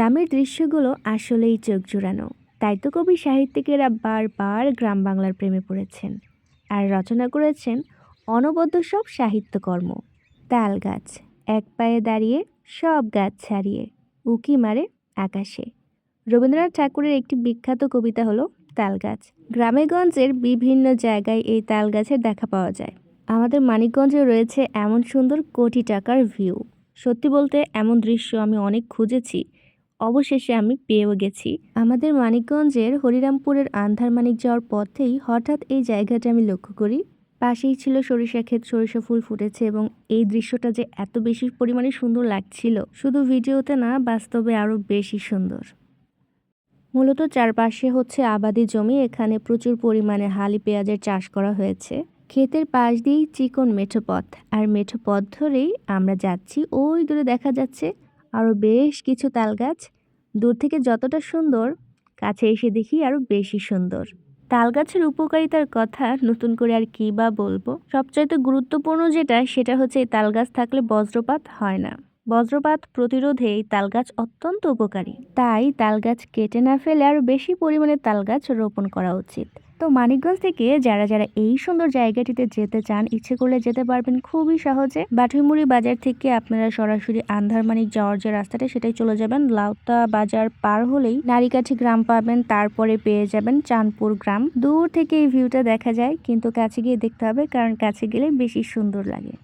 গ্রামের দৃশ্যগুলো আসলেই চোখ জুড়ানো। তাই তো কবি সাহিত্যিকেরা বারবার গ্রাম বাংলার প্রেমে পড়েছেন আর রচনা করেছেন অনবদ্য সব সাহিত্যকর্ম। তাল গাছ, এক পায়ে দাঁড়িয়ে, সব গাছ ছাড়িয়ে, উকি মারে আকাশে। রবীন্দ্রনাথ ঠাকুরের একটি বিখ্যাত কবিতা হলো তাল গাছ। গ্রামেগঞ্জের বিভিন্ন জায়গায় এই তাল গাছের দেখা পাওয়া যায়। আমাদের মানিকগঞ্জে রয়েছে এমন সুন্দর কোটি টাকার ভিউ। সত্যি বলতে এমন দৃশ্য আমি অনেক খুঁজেছি অবশেষে আমি পেয়েও গেছি। আমাদের মানিকগঞ্জের হরিরামপুরের আন্ধার মানিক যাওয়ার পথেই হঠাৎ এই জায়গাটা আমি লক্ষ্য করি। পাশেই ছিল সরিষা ক্ষেত, সরিষা ফুল ফুটেছে এবং এই দৃশ্যটা যে এত বেশি পরিমাণে সুন্দর লাগছিল, শুধু ভিডিওতে না, বাস্তবে আরও বেশি সুন্দর। মূলত চারপাশে হচ্ছে আবাদি জমি, এখানে প্রচুর পরিমাণে হালি পেঁয়াজের চাষ করা হয়েছে। ক্ষেতের পাশ দিয়েই চিকন মেঠো পথ, আর মেঠো পথ ধরেই আমরা যাচ্ছি। ওই দূরে দেখা যাচ্ছে আরও বেশ কিছু তাল গাছ দূর থেকে যতটা সুন্দর, কাছে এসে দেখি আরও বেশি সুন্দর। তাল গাছের উপকারিতার কথা নতুন করে আর কী বা বলব? সবচাইতে গুরুত্বপূর্ণ যেটা, সেটা হচ্ছে তাল গাছ থাকলে বজ্রপাত হয় না। বজ্রপাত প্রতিরোধে এই তাল গাছ অত্যন্ত উপকারী। তাই তালগাছ কেটে না ফেলে আরও বেশি পরিমাণে তাল গাছ রোপণ করা উচিত। তো মানিকগঞ্জ থেকে যারা যারা এই সুন্দর জায়গাটিতে যেতে চান, ইচ্ছে করলে যেতে পারবেন খুবই সহজে। বাঠুইমুড়ি বাজার থেকে আপনারা সরাসরি আন্ধারমানিক যাওয়ার যে রাস্তাটা, সেটাই চলে যাবেন। লাউতা বাজার পার হলেই নারিকাঠি গ্রাম পাবেন, তারপরে পেয়ে যাবেন চাঁদপুর গ্রাম। দূর থেকে এই ভিউটা দেখা যায়, কিন্তু কাছে গিয়ে দেখতে হবে, কারণ কাছে গেলে বেশি সুন্দর লাগে।